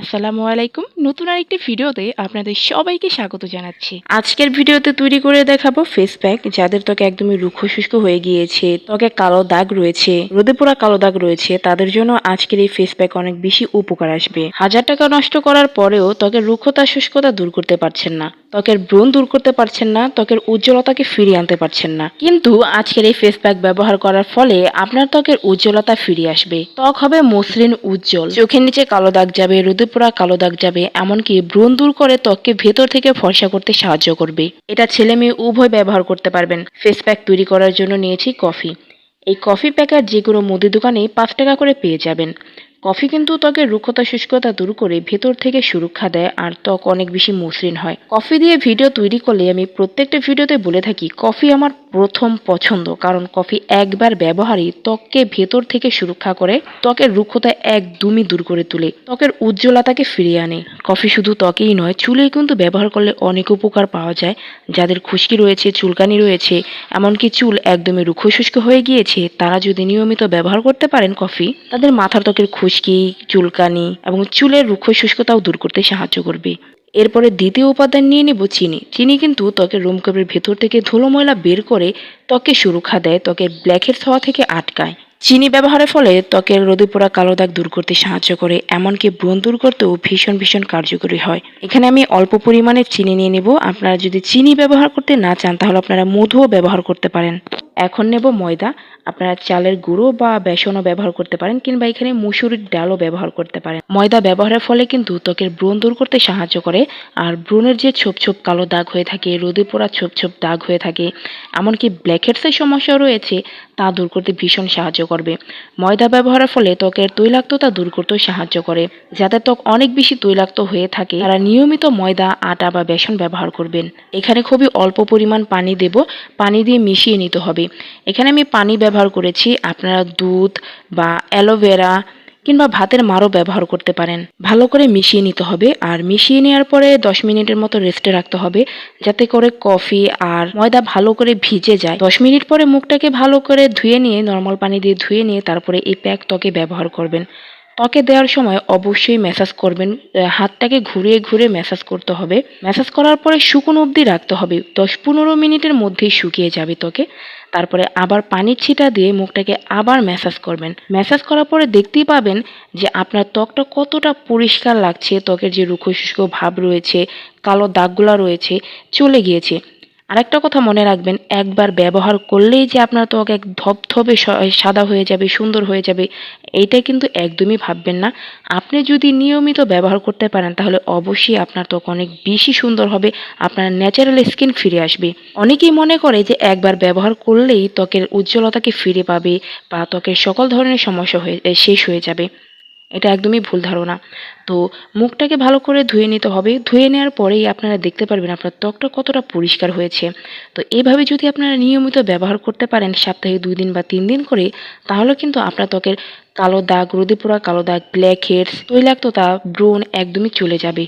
আসসালামু আলাইকুম। নতুন আরেকটি ভিডিওতে আপনাদের সবাইকে স্বাগত জানাচ্ছি। আজকের ভিডিওতে তৈরি করে দেখাবো ফেস প্যাক যাদের ত্বকে একদমই রুক্ষ শুষ্ক হয়ে গিয়েছে, ত্বকে কালো দাগ রয়েছে, রোদে পোড়া কালো দাগ রয়েছে, তাদের জন্য আজকের এই ফেস প্যাক অনেক বেশি উপকার আসবে। হাজার টাকা নষ্ট করার পরেও ত্বকের রুক্ষতা, শুষ্কতা দূর করতে পারছেন না। ত্বকের ব্রণ দূর করতে পারছেন না, ত্বকের উজ্জ্বলতাকে ফিরিয়ে আনতে পারছেন না। কিন্তু আজকের এই ফেস প্যাক ব্যবহার করার ফলে আপনার ত্বকের উজ্জ্বলতা ফিরে আসবে। ত্বক হবে মসৃণ, উজ্জ্বল। চোখের নিচে কালো দাগ যাবে, রোদে পোড়া কালো দাগ যাবে, এমনকি ব্রণ দূর করে ত্বককে ভেতর থেকে ফর্সা করতে সাহায্য করবে। এটা ছেলে মেয়ে উভয় ব্যবহার করতে পারবেন। ফেস প্যাক তৈরি করার জন্য নিয়েছি কফি। এই কফি প্যাকার যে কোনো মুদি দোকানে পাঁচ টাকা করে পেয়ে যাবেন। কফি কিন্তু ত্বকের রুক্ষতা শুষ্কতা দূর করে ভেতর থেকে সুরক্ষা দেয় আর ত্বক অনেক বেশি মসৃণ হয়। কফি দিয়ে ভিডিও তৈরি করলে আমি প্রত্যেকটা ভিডিওতে বলে থাকি, কফি আমার প্রথম পছন্দ কারণ কফি একবার ব্যবহারই ত্বককে ভেতর থেকে সুরক্ষা করে। ত্বকের রুক্ষতা একদমই দূর করে তোলে। ত্বকের উজ্জ্বলতাকে ফিরিয়ে আনে। কফি শুধু ত্বকেই নয় চুলে কিন্তু ব্যবহার করলে অনেক উপকার পাওয়া যায়। যাদের খুশকি রয়েছে, চুলকানি রয়েছে, এমনকি চুল একদমই রুক্ষ শুষ্ক হয়ে গিয়েছে, তারা যদি নিয়মিত ব্যবহার করতে পারেন কফি, তাদের মাথার ত্বকের খুশকি, চুলকানি এবং চুলের রুক্ষ শুষ্কতাও দূর করতে সাহায্য করবে। এরপরে দ্বিতীয় উপাদান নিয়ে নেব চিনি। চিনি কিন্তু ত্বকের রোমকূপের ভেতর থেকে ধুলো ময়লা বের করে ত্বকে সুরক্ষা দেয়, ত্বকের ব্ল্যাকের হওয়া থেকে আটকায়। চিনি ব্যবহারের ফলে ত্বকের রোদে পোড়া কালো দাগ দূর করতে সাহায্য করে, এমনকি ব্রণ দূর করতেও ভীষণ ভীষণ কার্যকরী হয়। এখানে আমি অল্প পরিমাণে চিনি নিয়ে নেব। আপনারা যদি চিনি ব্যবহার করতে না চান, তাহলে আপনারা মধুও ব্যবহার করতে পারেন। এখন নেব ময়দা। আপনারা চালের গুঁড়ো বা বেসনও ব্যবহার করতে পারেন, কিংবা এখানে মুসুরির ডালও ব্যবহার করতে পারেন। ময়দা ব্যবহারের ফলে কিন্তু ত্বকের ব্রণ দূর করতে সাহায্য করে, আর ব্রণের যে ছোপ ছোপ কালো দাগ হয়ে থাকে, রোদে পোড়া ছোপ ছোপ দাগ হয়ে থাকে, এমনকি ব্ল্যাকহেডসের সমস্যা রয়েছে, তা দূর করতে ভীষণ সাহায্য করবে। ময়দা ব্যবহারের ফলে ত্বকের তৈলাক্ততা দূর করতে সাহায্য করে। যাদের ত্বক অনেক বেশি তৈলাক্ত হয়ে থাকে, তারা নিয়মিত ময়দা, আটা বা বেসন ব্যবহার করবেন। এখানে খুবই অল্প পরিমাণ পানি দেব। পানি দিয়ে মিশিয়ে নিতে হবে। এখানে আমি পানি ব্যবহার করেছি আপনারা দুধ বা অ্যালোভেরা কিংবা ভাতের মারও ব্যবহার করতে পারেন। ভালো করে মিশিয়ে নিতে হবে আর মিশিয়ে নেওয়ার পরে দশ মিনিটের মতো রেস্টে রাখতে হবে যাতে করে কফি আর ময়দা ভালো করে ভিজে যায়। দশ মিনিট পরে মুখটাকে ভালো করে ধুয়ে নিয়ে নর্মাল পানি দিয়ে ধুয়ে নিয়ে তারপরে এই প্যাক ত্বকে ব্যবহার করবেন। ত্বকে দেওয়ার সময় অবশ্যই ম্যাসাজ করবেন হাতটাকে ঘুরিয়ে ঘুরিয়ে ম্যাসাজ করতে হবে। ম্যাসাজ করার পরে শুকনো অবধি রাখতে হবে। দশ পনেরো মিনিটের মধ্যেই শুকিয়ে যাবে ত্বকে। তারপরে আবার পানির ছিটা দিয়ে মুখটাকে আবার ম্যাসাজ করবেন। ম্যাসাজ করার পরে দেখতেই পাবেন যে আপনার ত্বকটা কতটা পরিষ্কার লাগছে, ত্বকের যে রুক্ষ শুষ্ক ভাব রয়েছে, কালো দাগগুলা রয়েছে, চলে গিয়েছে। আরেকটা কথা মনে রাখবেন, একবার ব্যবহার করলেই যে আপনার ত্বক এক স- সাদা হয়ে যাবে, সুন্দর হয়ে যাবে, এইটা কিন্তু একদমই ভাববেন না। আপনি যদি নিয়মিত ব্যবহার করতে পারেন, তাহলে অবশ্যই আপনার ত্বক অনেক বেশি সুন্দর হবে, আপনার ন্যাচারাল স্কিন ফিরে আসবে। অনেকেই মনে করে যে একবার ব্যবহার করলেই ত্বকের উজ্জ্বলতাকে ফিরে পাবে বা ত্বকের সকল ধরনের সমস্যা হয়ে শেষ হয়ে যাবে। এটা একদমই ভুল ধারণা। তো মুখটাকে ভালো করে ধুয়ে নিতে হবে। ধুয়ে নেওয়ার পরেই আপনারা দেখতে পারবেন আপনার ত্বকটা কতটা পরিষ্কার হয়েছে। তো এইভাবে যদি আপনারা নিয়মিত ব্যবহার করতে পারেন সপ্তাহে দুই দিন বা তিন দিন করে, তাহলে কিন্তু আপনার ত্বকের কালো দাগ, রোদে পোড়া কালো দাগ, ব্ল্যাক হেডস তৈলাক্ততা ব্রণ একদমই চলে যাবে।